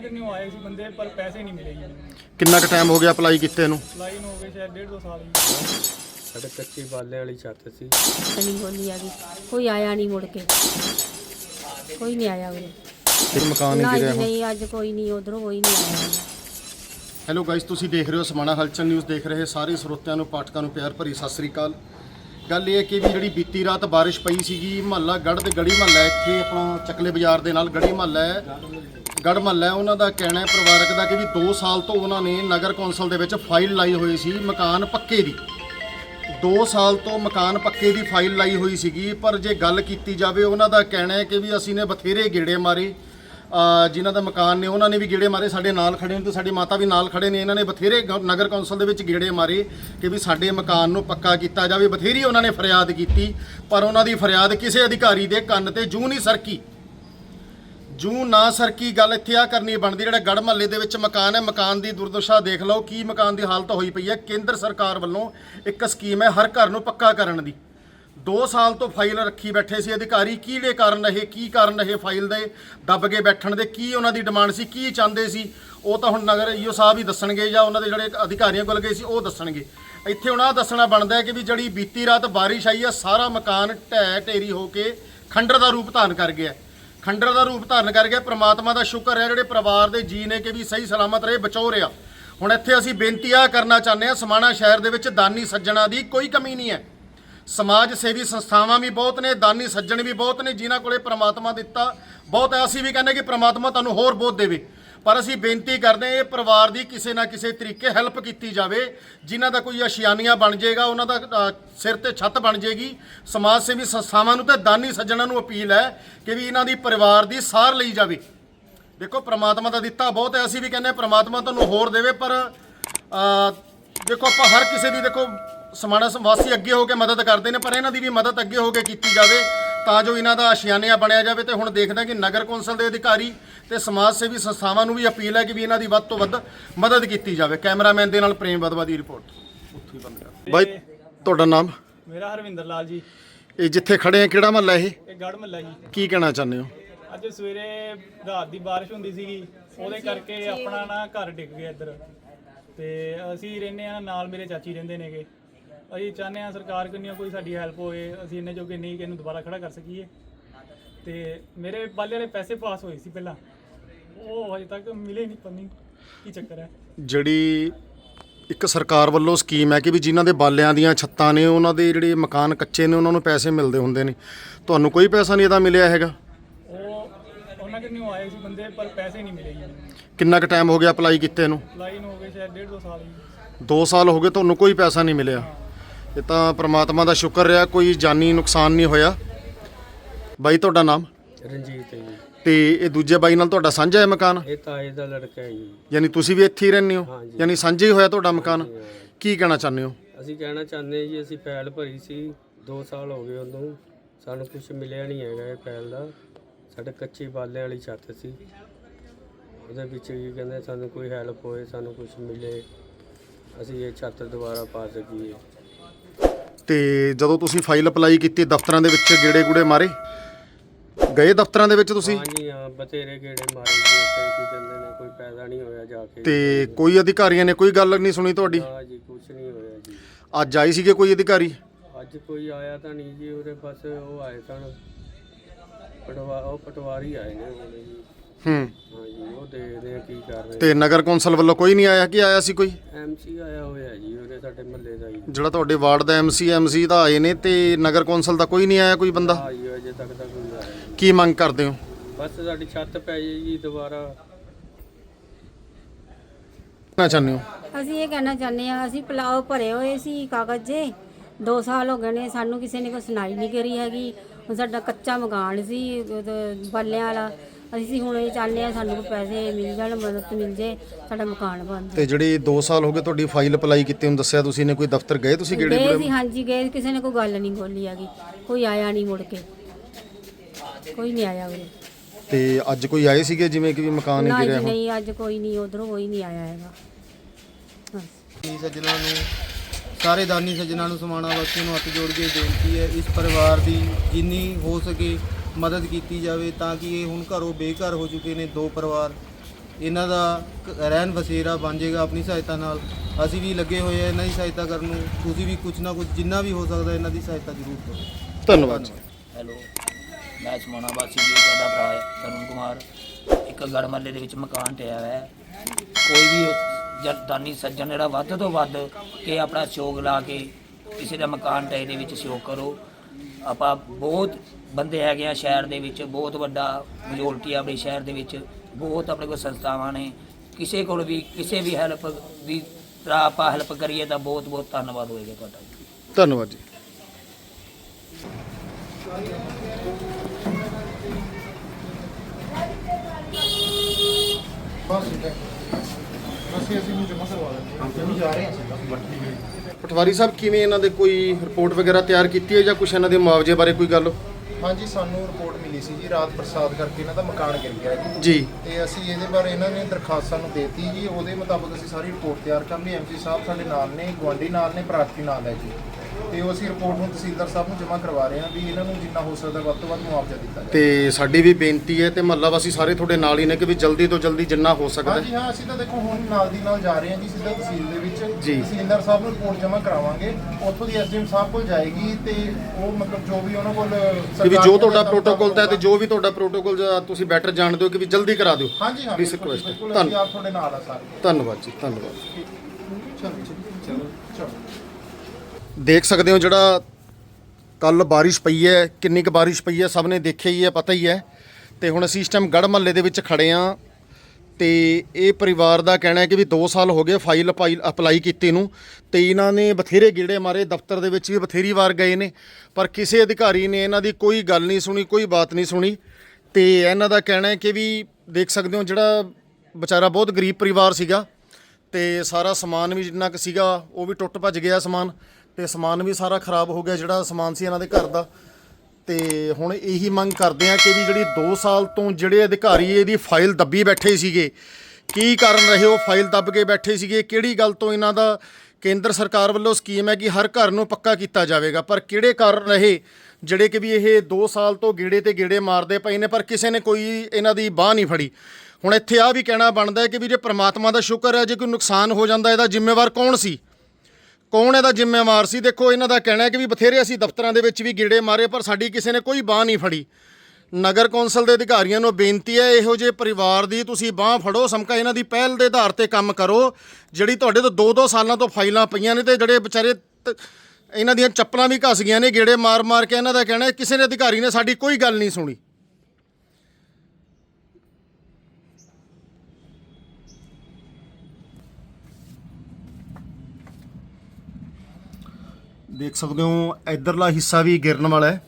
ਕਿ ਨਿਊ ਆਏ ਸੀ ਬੰਦੇ ਪਰ ਪੈਸੇ ਨਹੀਂ ਮਿਲੇ ਜੀ। ਕਿੰਨਾ ਕੁ ਟਾਈਮ ਹੋ ਗਿਆ ਅਪਲਾਈ ਕੀਤੇ ਨੂੰ? ਲਾਈਨ ਹੋ ਗਏ ਸ਼ਾਇਦ ਡੇਢ ਦੋ ਸਾਲ ਜੀ ਸਾਡੇ ਕੱਚੀ ਬਾਲੇ ਵਾਲੀ ਛੱਤ ਸੀ। ਨਹੀਂ ਬੋਲੀ ਆ ਗਈ। ਕੋਈ ਆਇਆ ਨਹੀਂ ਮੁੜ ਕੇ। ਕੋਈ ਨਹੀਂ ਆਇਆ ਉਰੇ। ਫਿਰ ਮਕਾਨ ਨਹੀਂ ਨਾ ਜੀ ਗਿਰਿਆ ਨਹੀਂ ਅੱਜ ਕੋਈ ਨਹੀਂ ਉਧਰੋਂ ਕੋਈ ਨਹੀਂ ਆਇਆ। ਹੈਲੋ ਗਾਇਸ ਤੁਸੀਂ ਦੇਖ ਰਹੇ ਹੋ ਸਮਾਣਾ ਹਲਚਲ ਨਿਊਜ਼ ਦੇਖ ਰਹੇ ਸਾਰੇ ਸਰੋਤਿਆਂ ਨੂੰ ਪਾਠਕਾਂ ਨੂੰ ਪਿਆਰ ਭਰੀ ਸਤਿ ਸ੍ਰੀ ਅਕਾਲ। ਗੱਲ ਇਹ ਹੈ ਕਿ ਵੀ ਜਿਹੜੀ ਬੀਤੀ ਰਾਤ ਬਾਰਿਸ਼ ਪਈ ਸੀਗੀ ਮਹੱਲਾ ਗੜ ਤੇ ਗੜੀ ਮਹੱਲਾ ਇੱਥੇ ਆਪਣਾ ਚੱਕਲੇ ਬਾਜ਼ਾਰ ਦੇ ਨਾਲ ਗੜੀ ਮਹੱਲਾ ਹੈ। ਗੜ ਮਹੱਲਾ ਹੈ। ਉਹਨਾਂ ਦਾ ਕਹਿਣਾ ਹੈ ਪਰਿਵਾਰਕ ਦਾ ਕਿ ਵੀ 2 ਸਾਲ ਤੋਂ ਉਹਨਾਂ ਨੇ ਨਗਰ ਕੌਂਸਲ ਦੇ ਵਿੱਚ ਫਾਈਲ ਲਾਈ ਹੋਈ ਸੀ ਮਕਾਨ ਪੱਕੇ ਦੀ। 2 ਸਾਲ ਤੋਂ ਮਕਾਨ ਪੱਕੇ ਦੀ ਫਾਈਲ ਲਾਈ ਹੋਈ ਸੀਗੀ ਪਰ ਜੇ ਗੱਲ ਕੀਤੀ ਜਾਵੇ ਉਹਨਾਂ ਦਾ ਕਹਿਣਾ ਹੈ ਕਿ ਵੀ ਅਸੀਂ ਨੇ ਬਥੇਰੇ ਗੇੜੇ ਮਾਰੇ। ਅ, ਜਿਨ੍ਹਾਂ ਦਾ ਮਕਾਨ ਨੇ ਉਹਨਾਂ ਨੇ ਵੀ ਗੇੜੇ ਮਾਰੇ ਸਾਡੇ ਨਾਲ ਖੜੇ ਨੇ ਤੇ ਸਾਡੀ ਮਾਤਾ ਵੀ ਨਾਲ ਖੜੇ ਨੇ ਇਹਨਾਂ ਨੇ ਬਥੇਰੇ ਗ- ਨਗਰ ਕੌਂਸਲ ਦੇ ਵਿੱਚ ਗੇੜੇ ਮਾਰੇ ਕਿ ਵੀ ਸਾਡੇ ਮਕਾਨ ਨੂੰ ਪੱਕਾ ਕੀਤਾ ਜਾਵੇ। ਬਥੇਰੀ ਉਹਨਾਂ ਨੇ ਫਰਿਆਦ ਕੀਤੀ ਪਰ ਉਹਨਾਂ ਦੀ ਫਰਿਆਦ ਕਿਸੇ ਅਧਿਕਾਰੀ ਦੇ ਕੰਨ ਤੇ ਜੂ ਨਹੀਂ ਸਰਕੀ। ਜੂ ਨਾ ਸਰਕੀ ਗੱਲ ਇੱਥੇ ਆ ਕਰਨੀ ਬਣਦੀ? ਜਿਹੜਾ ਗੜ ਮਹੱਲੇ ਦੇ ਵਿੱਚ ਮਕਾਨ ਹੈ, ਮਕਾਨ ਦੀ ਦੁਰਦਸ਼ਾ ਦੇਖ ਲਓ, ਕੀ ਮਕਾਨ ਦੀ ਹਾਲਤ ਹੋਈ ਪਈ ਹੈ। ਕੇਂਦਰ ਸਰਕਾਰ ਵੱਲੋਂ ਇੱਕ ਸਕੀਮ ਹੈ ਹਰ ਘਰ ਨੂੰ ਪੱਕਾ ਕਰਨ ਦੀ। 2 ਸਾਲ ਤੋਂ ਫਾਈਲ ਰੱਖੀ ਬੈਠੇ ਸੀ ਅਧਿਕਾਰੀ। ਕਿਹੜੇ ਕਾਰਨ ਰਹੇ ਕੀ ਕਾਰਨ ਰਹੇ ਫਾਈਲ ਦੇ ਦੱਬ ਕੇ ਬੈਠਣ ਦੇ? ਕੀ ਉਹਨਾਂ ਦੀ ਡਿਮਾਂਡ ਸੀ? ਕੀ ਚਾਹੁੰਦੇ ਸੀ? ਉਹ ਤਾਂ ਹੁਣ ਨਗਰ ਈਓ ਸਾਹਿਬ ਹੀ ਦੱਸਣਗੇ ਜਾਂ ਉਹਨਾਂ ਦੇ ਜਿਹੜੇ ਅਧਿਕਾਰੀਆਂ ਕੋਲ ਗਏ ਸੀ, ਉਹ ਦੱਸਣਗੇ। ਇੱਥੇ ਹੁਣ ਆਹ ਦੱਸਣਾ ਬਣਦਾ ਹੈ ਕਿ ਵੀ ਜਿਹੜੀ ਬੀਤੀ ਰਾਤ ਬਾਰਿਸ਼ ਆਈ ਹੈ, ਸਾਰਾ ਮਕਾਨ ਢਹਿ ਢੇਰੀ ਹੋ ਕੇ ਖੰਡਰ ਦਾ ਰੂਪ ਧਾਰਨ ਕਰ ਗਿਆ ਖੰਡਰ ਦਾ ਰੂਪ ਧਾਰਨ ਕਰ ਗਿਆ। ਪ੍ਰਮਾਤਮਾ ਦਾ ਸ਼ੁਕਰ ਹੈ, ਜਿਹੜੇ ਪਰਿਵਾਰ ਦੇ ਜੀ ਨੇ ਕਿ ਵੀ ਸਹੀ ਸਲਾਮਤ ਰਹੇ ਬਚੋ ਰਿਹਾ। ਹੁਣ ਇੱਥੇ ਅਸੀਂ ਬੇਨਤੀ ਆ ਕਰਨਾ ਚਾਹੁੰਦੇ ਹਾਂ, ਸਮਾਣਾ ਸ਼ਹਿਰ ਦੇ ਵਿੱਚ ਦਾਨੀ ਸੱਜਣਾ ਦੀ ਕੋਈ ਕਮੀ ਨਹੀਂ ਹੈ। ਸਮਾਜ ਸੇਵੀ ਸੰਸਥਾਵਾਂ ਵੀ ਬਹੁਤ ਨੇ, ਦਾਨੀ ਸੱਜਣ ਵੀ ਬਹੁਤ ਨੇ, ਜਿਨ੍ਹਾਂ ਕੋਲੇ ਪ੍ਰਮਾਤਮਾ ਦਿੱਤਾ। ਬਹੁਤ ਹੈ, ਅਸੀਂ ਵੀ ਕਹਿੰਦੇ ਕਿ ਪ੍ਰਮਾਤਮਾ ਤੁਹਾਨੂੰ ਹੋਰ ਬਹੁਤ ਦੇਵੇ। ਪਰ ਅਸੀਂ ਬੇਨਤੀ ਕਰਦੇ ਹਾਂ ਇਹ ਪਰਿਵਾਰ ਦੀ ਕਿਸੇ ਨਾ ਕਿਸੇ ਤਰੀਕੇ ਹੈਲਪ ਕੀਤੀ ਜਾਵੇ। ਜਿਨ੍ਹਾਂ ਦਾ ਕੋਈ ਅਸ਼ਿਆਨੀਆਂ ਬਣ ਜਾਏਗਾ ਉਹਨਾਂ ਦਾ ਅ, ਸਿਰ ਤੇ ਛੱਤ ਬਣ ਜਾਏਗੀ। ਸਮਾਜ ਸੇਵੀ ਸੰਸਥਾਵਾਂ ਨੂੰ ਤੇ ਦਾਨੀ ਸੱਜਣਾਂ ਨੂੰ ਅਪੀਲ ਹੈ ਕਿ ਵੀ ਇਹਨਾਂ ਦੀ ਪਰਿਵਾਰ ਦੀ ਸਾਰ ਲਈ ਜਾਵੇ। ਦੇਖੋ ਪ੍ਰਮਾਤਮਾ ਦਾ ਦਿੱਤਾ ਬਹੁਤ ਹੈ ਅਸੀਂ ਵੀ ਕਹਿੰਦੇ ਹਾਂ ਪ੍ਰਮਾਤਮਾ ਤੁਹਾਨੂੰ ਹੋਰ ਦੇਵੇ ਪਰ ਅ, ਦੇਖੋ ਆਪਾਂ ਹਰ ਕਿਸੇ ਦੀ ਦੇਖੋ ਸਮਾਣਾ ਵਾਸੀ ਅੱਗੇ ਹੋ ਕੇ ਮਦਦ ਕਰਦੇ ਨੇ ਪਰ ਇਹਨਾਂ ਦੀ ਵੀ ਮਦਦ ਅੱਗੇ ਹੋ ਕੇ ਕੀਤੀ ਜਾਵੇ। ਤਾਂ ਜੋ ਇਹਨਾਂ ਦਾ ਆਸ਼ਿਆਨਿਆ ਬਣਿਆ ਜਾਵੇ ਤੇ ਹੁਣ ਦੇਖਦੇ ਹਾਂ ਕਿ ਨਗਰ ਕੌਂਸਲ ਦੇ ਅਧਿਕਾਰੀ ਤੇ ਸਮਾਜ ਸੇਵੀ ਸੰਸਥਾਵਾਂ ਨੂੰ ਵੀ ਅਪੀਲ ਹੈ ਕਿ ਵੀ ਇਹਨਾਂ ਦੀ ਵੱਧ ਤੋਂ ਵੱਧ ਮਦਦ ਕੀਤੀ ਜਾਵੇ। ਕੈਮਰਾਮੈਨ ਦੇ ਨਾਲ ਪ੍ਰੇਮ ਬਦਵਾ ਦੀ ਰਿਪੋਰਟ। ਉੱਥੇ ਬੰਦ ਕਰ ਬਾਈ ਤੁਹਾਡਾ ਨਾਮ? ਮੇਰਾ ਹਰਵਿੰਦਰ ਲਾਲ ਜੀ। ਇਹ ਜਿੱਥੇ ਖੜੇ ਆ ਕਿਹੜਾ ਮਹੱਲਾ ਇਹ? ਇਹ ਗੜ ਮੱਲਾ ਜੀ। ਕੀ ਕਹਿਣਾ ਚਾਹੁੰਦੇ ਹੋ? ਅੱਜ ਸਵੇਰੇ ਰਾਤ ਦੀ ਬਾਰਿਸ਼ ਹੁੰਦੀ ਸੀਗੀ ਉਹਦੇ ਕਰਕੇ ਆਪਣਾ ਨਾ ਘਰ ਡਿੱਗ ਗਿਆ ਇੱਧਰ। ਤੇ ਅਸੀਂ ਰਹਿੰਦੇ ਆ ਨਾਲ ਮੇਰੇ ਚਾਚੀ ਰਹਿੰਦੇ ਨੇਗੇ। ਅਸੀਂ ਚਾਹੁੰਦੇ ਆ ਸਰਕਾਰ ਕੰਨਿਓ ਕੋਈ ਸਾਡੀ ਹੈਲਪ ਹੋਏ ਅਸੀਂ ਇੰਨੇ ਜੋਗੇ ਨਹੀਂ ਕਿ ਇਹਨੂੰ ਦੁਬਾਰਾ ਖੜਾ ਕਰ ਸਕੀਏ। ਤੇ ਮੇਰੇ ਬਾਲੇ ਵਾਲੇ ਪੈਸੇ ਪਾਸ ਹੋਏ ਸੀ ਪਹਿਲਾਂ। ਉਹ ਹਜੇ ਤੱਕ ਮਿਲੇ ਨਹੀਂ ਪੰਨੀ ਕੀ ਚੱਕਰ ਹੈ। ਜਿਹੜੀ ਇੱਕ ਸਰਕਾਰ ਵੱਲੋਂ ਸਕੀਮ ਹੈ ਕਿ ਵੀ ਜਿਨ੍ਹਾਂ ਦੇ ਬਾਲਿਆਂ ਦੀਆਂ ਛੱਤਾਂ ਨੇ ਉਹਨਾਂ ਦੇ ਜਿਹੜੇ ਮਕਾਨ ਕੱਚੇ ਨੇ ਉਹਨਾਂ ਨੂੰ ਪੈਸੇ ਮਿਲਦੇ ਹੁੰਦੇ ਨੇ। ਤੁਹਾਨੂੰ ਕੋਈ ਪੈਸਾ ਨਹੀਂ ਇਹਦਾ ਮਿਲਿਆ ਹੈਗਾ? ਉਹ ਉਹਨਾਂ ਕਿ ਨਿਊ ਆਏ ਸੀ ਬੰਦੇ ਪਰ ਪੈਸੇ ਨਹੀਂ ਮਿਲੇ ਜੀ। ਮੈਨੂੰ। ਕਿੰਨਾ ਕੁ ਟਾਈਮ ਹੋ ਗਿਆ ਅਪਲਾਈ ਕੀਤੇ ਨੂੰ? ਲਾਈਨ ਹੋ ਗਏ ਸ਼ਾਇਦ ਡੇਢ ਦੋ ਸਾਲ ਜੀ 2 ਸਾਲ ਹੋ ਗਏ ਤੁਹਾਨੂੰ ਕੋਈ ਪੈਸਾ ਨਹੀਂ ਮਿਲਿਆ? ਇਹ ਤਾਂ ਪ੍ਰਮਾਤਮਾ ਦਾ ਸ਼ੁਕਰ ਰਿਹਾ ਕੋਈ ਜਾਨੀ ਨੁਕਸਾਨ ਨਹੀਂ ਹੋਇਆ। ਬਾਈ ਤੁਹਾਡਾ ਨਾਮ? ਰਣਜੀਤ ਹੈ ਜੀ। ਤੇ ਇਹ ਦੂਜੇ ਬਾਈ ਨਾਲ ਤੁਹਾਡਾ ਸਾਂਝਾ ਹੈ ਮਕਾਨ? ਇਹ ਤਾਏ ਦਾ ਲੜਕਾ ਹੈ ਜੀ। ਯਾਨੀ ਤੁਸੀਂ ਵੀ ਇੱਥੇ ਹੀ ਰਹਿੰਦੇ ਹੋ? ਹਾਂਜੀ। ਯਾਨੀ ਸਾਂਝਾ ਹੀ ਹੋਇਆ ਤੁਹਾਡਾ ਮਕਾਨ? ਕੀ ਕਹਿਣਾ ਚਾਹੁੰਦੇ ਹੋ? ਅਸੀਂ ਕਹਿਣਾ ਚਾਹੁੰਦੇ ਹਾਂ ਜੀ ਅਸੀਂ ਫਾਈਲ ਭਰੀ ਸੀ। 2 ਸਾਲ ਹੋ ਗਏ ਉਹਨੂੰ। ਸਾਨੂੰ ਕੁਝ ਮਿਲਿਆ ਨਹੀਂ ਹੈਗਾ ਇਹ ਫਾਈਲ ਦਾ। ਸਾਡੇ ਕੱਚੀ ਬਾਲੇ ਵਾਲੀ ਛੱਤ ਸੀ। ਉਹਦੇ ਵਿੱਚ ਕੀ ਕਹਿੰਦੇ ਸਾਨੂੰ ਕੋਈ ਹੈਲਪ ਹੋਏ ਸਾਨੂੰ ਕੁਝ ਮਿਲੇ। ਅਸੀਂ ਇਹ ਛੱਤ ਦੁਬਾਰਾ ਪਾ ਸਕੀਏ। ਤੇ ਜਦੋਂ ਤੁਸੀਂ ਫਾਈਲ ਅਪਲਾਈ ਕੀਤੀ ਦਫ਼ਤਰਾਂ ਦੇ ਵਿੱਚ ਗੇੜੇ ਗੂੜੇ ਮਾਰੇ? ਗਏ ਦਫ਼ਤਰਾਂ ਦੇ ਵਿੱਚ ਤੁਸੀਂ? ਹਾਂਜੀ ਹਾਂ ਬਥੇਰੇ ਗੇੜੇ ਮਾਰੇ ਜੀ ਉੱਥੇ ਕੀ ਕਹਿੰਦੇ ਨੇ ਕੋਈ ਪੈਦਾ ਨਹੀਂ ਹੋਇਆ ਜਾ ਕੇ। ਤੇ ਕੋਈ ਅਧਿਕਾਰੀਆਂ ਨੇ ਕੋਈ ਗੱਲ ਨਹੀਂ ਸੁਣੀ ਤੁਹਾਡੀ? ਹਾਂ ਜੀ ਕੁਝ ਨਹੀਂ ਹੋਇਆ ਜੀ। ਅੱਜ ਆਏ ਸੀਗੇ ਕੋਈ ਅਧਿਕਾਰੀ? ਅੱਜ ਕੋਈ ਆਇਆ ਤਾਂ ਨਹੀਂ ਜੀ ਉਹਦੇ ਬਸ ਉਹ ਆਏ ਸਨ। ਪਟਵਾ ਉਹ ਪਟਵਾਰੀ ਆਏ ਨੇ ਉਹਨੇ ਜੀ। ਹੂੰ। ਹਾਂਜੀ ਉਹ ਦੇਖਦੇ ਆ ਕੀ ਕਰ ਰਹੇ ਤੇ ਨਗਰ ਕੌਂਸਲ ਵੱਲੋਂ ਕੋਈ ਨਹੀਂ ਆਇਆ ਕਿ ਆਇਆ ਸੀ ਕੋਈ? ਐਮਸੀ ਆਇਆ ਹੋਇਆ ਜੀ ਉਹਦੇ ਸਾਡੇ ਮਹੱਲੇ ਦਾ ਜੀ ਜਿਹੜਾ ਤੁਹਾਡੇ ਵਾਰਡ ਦਾ ਐਮਸੀ ਐਮਸੀ ਦਾ ਆਏ ਨੇ ਤੇ ਨਗਰ ਕੌਂਸਲ ਦਾ ਕੋਈ ਨਹੀਂ ਆਇਆ ਕੋਈ ਬੰਦਾ? ਆ ਜੀ ਅਜੇ ਤੱਕ ਤਾਂ ਕੋਈ ਆਇਆ ਨਹੀਂ। ਕੀ ਮੰਗ ਕਰਦੇ ਹੋ? ਬਸ ਸਾਡੀ ਛੱਤ ਪੈ ਜੇ ਜੀ ਦੁਬਾਰਾ। ਕਹਿਣਾ ਚਾਹੁੰਦੇ ਹੋ? ਅਸੀਂ ਇਹ ਕਹਿਣਾ ਚਾਹੁੰਦੇ ਆ ਅਸੀਂ ਪਲਾਓ ਭਰੇ ਹੋਏ ਸੀ ਕਾਗਜ਼ ਜੇ। 2 ਸਾਲ ਹੋ ਗਏ ਨੇ ਸਾਨੂੰ ਕਿਸੇ ਨੇ ਕੋਈ ਸੁਣਾਈ ਨਹੀਂ ਕਰੀ ਹੈਗੀ। ਹੁਣ ਸਾਡਾ ਕੱਚਾ ਮਕਾਨ ਸੀ ਉਹਦੇ ਬਾਲਿਆਂ ਵਾਲਾ। ਅਸੀਂ ਹੁਣ ਇਹ ਚਾਹੁੰਦੇ ਆ ਸਾਨੂੰ ਕੋਈ ਪੈਸੇ ਮਿਲ ਜਾਣ ਮਦਦ ਮਿਲ ਜੇ ਸਾਡਾ ਮਕਾਨ ਬਣ ਜਾਏ ਤੇ ਜਿਹੜੀ 2 ਸਾਲ ਹੋ ਗਏ ਤੁਹਾਡੀ ਫਾਈਲ ਅਪਲਾਈ ਕੀਤੀ ਨੂੰ ਦੱਸਿਆ ਤੁਸੀਂ ਨੇ ਕੋਈ ਦਫ਼ਤਰ ਗਏ ਤੁਸੀਂ ਗੇੜੇ ਗਏ ਸੀ ਹਾਂਜੀ ਗਏ ਕਿਸੇ ਨੇ ਕੋਈ ਗੱਲ ਨਹੀਂ ਬੋਲੀ ਹੈਗੀ। ਕੋਈ ਆਇਆ ਨਹੀਂ ਮੁੜ ਕੇ। ਕੋਈ ਨਹੀਂ ਆਇਆ ਉਰੇ। ਤੇ ਅੱਜ ਕੋਈ ਆਏ ਸੀਗੇ ਜਿਵੇਂ ਕਿ ਵੀ ਮਕਾਨ ਹੀ ਨਾ ਗਿਰਿਆ ਜੀ ਹੋ ਨਹੀਂ ਅੱਜ ਕੋਈ ਨਹੀਂ ਉਧਰੋਂ ਕੋਈ ਨਹੀਂ ਆਇਆ ਹੈਗਾ। ਬਸ। ਦਾਨੀ ਸੱਜਣਾ ਨੂੰ ਸਾਰੇ ਦਾਨੀ ਸੱਜਣਾ ਨੂੰ ਸਮਾਣਾ ਵਾਸੀਆਂ ਨੂੰ ਹੱਥ ਜੋੜ ਕੇ ਬੇਨਤੀ ਹੈ ਇਸ ਪਰਿਵਾਰ ਦੀ ਜਿੰਨੀ ਹੋ ਸਕੇ ਮਦਦ ਕੀਤੀ ਜਾਵੇ ਤਾਂ ਕਿ ਇਹ ਹੁਣ ਘਰੋਂ ਬੇਘਰ ਹੋ ਚੁੱਕੇ ਨੇ ਦੋ ਪਰਿਵਾਰ। ਇਹਨਾਂ ਦਾ ਕ- ਰਹਿਣ ਬਸੇਰਾ ਬਣ ਜਾਏਗਾ ਆਪਣੀ ਸਹਾਇਤਾ ਨਾਲ। ਅਸੀਂ ਵੀ ਲੱਗੇ ਹੋਏ ਆ ਇਹਨਾਂ ਦੀ ਸਹਾਇਤਾ ਕਰਨ ਨੂੰ। ਤੁਸੀਂ ਵੀ ਕੁਝ ਨਾ ਕੁਝ ਜਿੰਨਾ ਵੀ ਹੋ ਸਕਦਾ ਇਹਨਾਂ ਦੀ ਸਹਾਇਤਾ ਜ਼ਰੂਰ ਕਰੋ। ਧੰਨਵਾਦ। ਜੀ ਹੈਲੋ ਮੈਂ ਸਮਾਣਾ ਵਾਸੀ ਜੀ ਤੁਹਾਡਾ ਭਰਾ ਹੈ ਤਰੁਣ ਕੁਮਾਰ। ਇੱਕ ਗੜ ਮਹੱਲੇ ਦੇ ਵਿੱਚ ਮਕਾਨ ਟਿਆ ਹੋਇਆ ਹੈ। ਕੋਈ ਵੀ ਦਾਨੀ ਸੱਜਣ ਜਿਹੜਾ ਵੱਧ ਤੋਂ ਵੱਧ ਕੇ ਆਪਣਾ ਸਹਿਯੋਗ ਲਾ ਕੇ ਕਿਸੇ ਦਾ ਮਕਾਨ ਟੇ ਦੇ ਵਿੱਚ ਸਹਿਯੋਗ ਕਰੋ। ਆਪਾਂ ਬਹੁਤ ਬੰਦੇ ਹੈਗੇ ਆ ਸ਼ਹਿਰ ਦੇ ਵਿੱਚ ਬਹੁਤ ਵੱਡਾ ਮੈਜੋਰਟੀ ਆ ਆਪਣੇ ਸ਼ਹਿਰ ਦੇ ਵਿੱਚ ਬਹੁਤ ਆਪਣੇ ਕੋਲ ਸੰਸਥਾਵਾਂ ਨੇ। ਕਿਸੇ ਕੋਲ ਵੀ ਕਿਸੇ ਵੀ ਹੈਲਪ ਦੀ ਤਰ੍ਹਾਂ ਆਪਾਂ ਹੈਲਪ ਕਰੀਏ ਤਾਂ ਬਹੁਤ ਬਹੁਤ ਧੰਨਵਾਦ ਹੋਏਗਾ ਤੁਹਾਡਾ। ਧੰਨਵਾਦ ਜੀ। ਪਟਵਾਰੀ ਸਾਹਿਬ ਕਿਵੇਂ ਇਹਨਾਂ ਦੇ ਕੋਈ ਰਿਪੋਰਟ ਵਗੈਰਾ ਤਿਆਰ ਕੀਤੀ ਹੈ ਜਾਂ ਕੁਝ ਇਹਨਾਂ ਦੇ ਮੁਆਵਜ਼ੇ ਬਾਰੇ ਕੋਈ ਗੱਲ? ਹਾਂਜੀ ਸਾਨੂੰ ਰਿਪੋਰਟ ਮਿਲੀ ਸੀ ਜੀ ਰਾਤ ਬਰਸਾਤ ਕਰਕੇ ਇਹਨਾਂ ਦਾ ਮਕਾਨ ਗਿਰ ਗਿਆ ਜੀ। ਜੀ। ਤੇ ਅਸੀਂ ਇਹਦੇ ਬਾਰੇ ਇਹਨਾਂ ਨੇ ਦਰਖਾਸਤ ਸਾਨੂੰ ਦੇਤੀ ਜੀ ਉਹਦੇ ਮੁਤਾਬਕ ਅਸੀਂ ਸਾਰੀ ਰਿਪੋਰਟ ਤਿਆਰ ਕਰ ਲਈ ਐਮਸੀ ਸਾਹਿਬ ਸਾਡੇ ਨਾਲ ਨੇ ਗਵਾਂਢੀ ਨਾਲ ਨੇ ਪ੍ਰਾਰਥੀ ਨਾਲ ਹੈ ਜੀ। ਤੇ ਉਹ ਅਸੀਂ ਰਿਪੋਰਟ ਨੂੰ ਤਹਿਸੀਲਦਾਰ ਸਾਹਿਬ ਨੂੰ ਜਮ੍ਹਾਂ ਕਰਵਾ ਰਹੇ ਹਾਂ ਵੀ ਇਹਨਾਂ ਨੂੰ ਜਿੰਨਾ ਹੋ ਸਕਦਾ ਵੱਧ ਤੋਂ ਵੱਧ ਮੁਆਵਜ਼ਾ ਦਿੱਤਾ ਜਾਵੇ। ਤੇ ਸਾਡੀ ਵੀ ਬੇਨਤੀ ਹੈ ਤੇ ਮਹੱਲਾ ਵਾਸੀ ਸਾਰੇ ਤੁਹਾਡੇ ਨਾਲ ਹੀ ਨੇ ਕਿ ਵੀ ਜਲਦੀ ਤੋਂ ਜਲਦੀ ਜਿੰਨਾ ਹੋ ਸਕਦਾ। ਹਾਂਜੀ ਹਾਂ ਅਸੀਂ ਤਾਂ ਦੇਖੋ ਹੁਣ ਨਾਲ ਦੀ ਨਾਲ ਜਾ ਰਹੇ ਹਾਂ ਜੀ ਸਿੱਧਾ ਤਹਿਸੀਲ ਦੇ ਵਿੱਚ। ਜੀ। ਤਹਿਸੀਲਦਾਰ ਸਾਹਿਬ ਨੂੰ ਰਿਪੋਰਟ ਜਮ੍ਹਾਂ ਕਰਾਵਾਂਗੇ। ਉੱਥੋਂ ਦੀ ਐਸਡੀਐਮ ਸਾਹਿਬ ਕੋਲ ਜਾਏਗੀ ਤੇ ਉਹ ਮਤਲਬ ਜੋ ਵੀ ਉਹਨਾਂ ਕੋਲ ਕਿ ਵੀ ਜੋ ਤੁਹਾਡਾ ਪ੍ਰੋਟੋਕਾਲ ਹੈ ਤੇ ਜੋ ਵੀ ਤੁਹਾਡਾ ਪ੍ਰੋਟੋਕਾਲ ਤੁਸੀਂ ਬੈਟਰ ਜਾਣਦੇ ਹੋ ਕਿ ਵੀ ਜਲਦੀ ਕਰਾ ਦਿਓ। ਹਾਂਜੀ ਹਾਂ Please ਬਿਲਕੁਲ, request ਹੈ। ਬਿਲਕੁਲ, ਧੰਨ- ਅਸੀਂ ਆਪ ਤੁਹਾਡੇ ਨਾਲ ਆ ਸਾਰੇ। ਧੰਨਵਾਦ ਜੀ ਧੰਨਵਾਦ। ਦੇਖ ਸਕਦੇ ਹੋ ਜਿਹੜਾ ਕੱਲ ਬਾਰਿਸ਼ ਪਈ ਹੈ, ਕਿੰਨੀ ਕੁ ਬਾਰਿਸ਼ ਪਈ ਹੈ, ਸਭ ਨੇ ਦੇਖਿਆ ਹੀ ਹੈ, ਪਤਾ ਹੀ ਹੈ। ਤੇ ਹੁਣ ਅਸੀਂ ਇਸ ਟਾਈਮ ਗੜ ਮਹੱਲੇ ਦੇ ਵਿੱਚ ਖੜੇ ਆ ਤੇ ਇਹ ਪਰਿਵਾਰ ਦਾ ਕਹਿਣਾ ਹੈ ਕਿ ਵੀ 2 ਸਾਲ ਹੋ ਗਏ ਫਾਈਲ ਅਪਾਈ- ਅਪਲਾਈ ਕੀਤੀ ਨੂੰ। ਤੇ ਇਹਨਾਂ ਨੇ ਬਥੇਰੇ ਗੇੜੇ ਮਾਰੇ, ਦਫ਼ਤਰ ਦੇ ਵਿੱਚ ਵੀ ਬਥੇਰੀ ਵਾਰ ਗਏ ਨੇ। ਪਰ ਕਿਸੇ ਅਧਿਕਾਰੀ ਨੇ ਇਹਨਾਂ ਦੀ ਕੋਈ ਗੱਲ ਨਹੀਂ ਸੁਣੀ, ਕੋਈ ਬਾਤ ਨਹੀਂ ਸੁਣੀ। ਤੇ ਇਹਨਾਂ ਦਾ ਕਹਿਣਾ ਹੈ ਕਿ ਵੀ ਦੇਖ ਸਕਦੇ ਹੋ ਜਿਹੜਾ ਵਿਚਾਰਾ ਬਹੁਤ ਗਰੀਬ ਪਰਿਵਾਰ ਸੀਗਾ। ਤੇ ਸਾਰਾ ਸਮਾਨ ਵੀ ਜਿੰਨਾ ਕੁ ਸੀਗਾ, ਉਹ ਵੀ ਟੁੱਟ ਭੱਜ ਗਿਆ ਸਮਾਨ। ਤੇ ਸਮਾਨ ਵੀ ਸਾਰਾ ਖਰਾਬ ਹੋ ਗਿਆ ਜਿਹੜਾ ਸਮਾਨ ਸੀ ਇਹਨਾਂ ਦੇ ਘਰ ਦਾ। ਤੇ ਹੁਣ ਇਹੀ ਮੰਗ ਕਰਦੇ ਆ ਕਿ ਵੀ ਜਿਹੜੀ 2 ਸਾਲ ਤੋਂ ਜਿਹੜੇ ਅਧਿਕਾਰੀ ਇਹਦੀ ਫਾਈਲ ਦੱਬੀ ਬੈਠੇ ਸੀਗੇ, ਕੀ ਕਾਰਨ ਰਹੇ ਉਹ ਫਾਈਲ ਦੱਬ ਕੇ ਬੈਠੇ ਸੀਗੇ, ਕਿਹੜੀ ਗੱਲ ਤੋਂ ਇਹਨਾਂ ਦਾ ਕੇਂਦਰ ਸਰਕਾਰ ਵੱਲੋਂ ਸਕੀਮ ਹੈ ਕਿ ਹਰ ਘਰ ਨੂੰ ਪੱਕਾ ਕੀਤਾ ਜਾਵੇਗਾ, ਪਰ ਕਿਹੜੇ ਕਾਰਨ ਰਹੇ ਜਿਹੜੇ ਕਿ ਵੀ ਇਹ 2 ਸਾਲ ਤੋਂ ਗੇੜੇ ਤੇ ਗੇੜੇ ਮਾਰਦੇ ਪਏ ਨੇ, ਪਰ ਕਿਸੇ ਨੇ ਕੋਈ ਇਹਨਾਂ ਦੀ ਬਾਹ ਨਹੀਂ ਫੜੀ। ਹੁਣ ਇੱਥੇ ਆ ਵੀ ਕਹਿਣਾ ਬਣਦਾ ਹੈ ਕਿ ਵੀ ਜੇ ਪ੍ਰਮਾਤਮਾ ਦਾ ਸ਼ੁਕਰ ਹੈ, ਜੇ ਕੋਈ ਨੁਕਸਾਨ ਹੋ ਜਾਂਦਾ, ਇਹਦਾ ਜ਼ਿੰਮੇਵਾਰ ਕੌਣ ਸੀ? ਕੌਣ ਇਹਦਾ ਜ਼ਿੰਮੇਵਾਰ ਸੀ? ਦੇਖੋ, ਇਹਨਾਂ ਦਾ ਕਹਿਣਾ ਹੈ ਕਿ ਵੀ ਬਥੇਰੇ ਅਸੀਂ ਦਫ਼ਤਰਾਂ ਦੇ ਵਿੱਚ ਵੀ ਗੇੜੇ ਮਾਰੇ, ਪਰ ਸਾਡੀ ਕਿਸੇ ਨੇ ਕੋਈ ਬਾਹ ਨਹੀਂ ਫੜੀ। ਨਗਰ ਕੌਂਸਲ ਦੇ ਅਧਿਕਾਰੀਆਂ ਨੂੰ ਬੇਨਤੀ ਹੈ, ਇਹੋ ਜਿਹੇ ਪਰਿਵਾਰ ਦੀ ਤੁਸੀਂ ਬਾਹ ਫੜੋ, ਸਮਕਾ ਇਹਨਾਂ ਦੀ ਪਹਿਲ ਦੇ ਆਧਾਰ ਤੇ ਕੰਮ ਕਰੋ, ਜਿਹੜੀ ਤੁਹਾਡੇ ਤੋਂ 2-2 ਸਾਲਾਂ ਤੋਂ ਫਾਈਲਾਂ ਪਈਆਂ ਨੇ ਤੇ ਜਿਹੜੇ ਵਿਚਾਰੇ ਤ- ਇਹਨਾਂ ਦੀਆਂ ਚੱਪਲਾਂ ਵੀ ਘਸ ਗਈਆਂ ਨੇ, ਗੇੜੇ ਮਾਰ-ਮਾਰ ਕੇ ਇਹਨਾਂ ਦਾ ਕਹਿਣਾ ਕਿਸੇ ਨੇ ਅਧਿਕਾਰੀ ਨੇ ਸਾਡੀ ਕੋਈ ਗੱਲ ਨਹੀਂ ਸੁਣੀ। ਦੇਖ ਸਕਦੇ ਹੋ, ਇਧਰਲਾ ਹਿੱਸਾ ਵੀ ਗਿਰਨ ਵਾਲਾ ਹੈ।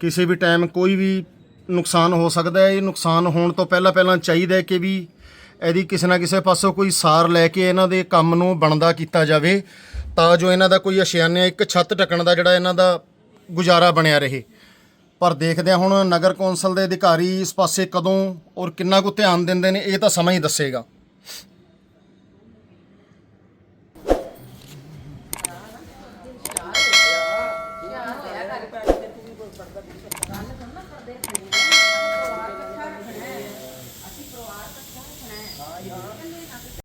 ਕਿਸੇ ਵੀ ਟਾਈਮ ਕੋਈ ਵੀ ਨੁਕਸਾਨ ਹੋ ਸਕਦਾ ਹੈ। ਇਹ ਨੁਕਸਾਨ ਹੋਣ ਤੋਂ ਪਹਿਲਾਂ ਪਹਿਲਾਂ ਚਾਹੀਦਾ ਹੈ ਕਿ ਵੀ ਇਹਦੀ ਕਿਸੇ ਨਾ ਕਿਸੇ ਪਾਸੋਂ ਕੋਈ ਸਾਰ ਲੈ ਕੇ ਇਹਨਾਂ ਦੇ ਕੰਮ ਨੂੰ ਬਣਦਾ ਕੀਤਾ ਜਾਵੇ, ਤਾਂ ਜੋ ਇਹਨਾਂ ਦਾ ਕੋਈ ਅਸ਼ਿਆਨਿਆ ਇੱਕ ਛੱਤ ਢੱਕਣ ਦਾ ਜਿਹੜਾ ਇਹਨਾਂ ਦਾ ਗੁਜ਼ਾਰਾ ਬਣਿਆ ਰਹੇ। ਪਰ ਦੇਖਦੇ ਹਾਂ ਹੁਣ ਨਗਰ ਕੌਂਸਲ ਦੇ ਅਧਿਕਾਰੀ ਇਸ ਪਾਸੇ ਕਦੋਂ ਔਰ ਕਿੰਨਾ ਕੁ ਧਿਆਨ ਦਿੰਦੇ ਨੇ, ਇਹ ਤਾਂ ਸਮਾਂ ਹੀ ਦੱਸੇਗਾ।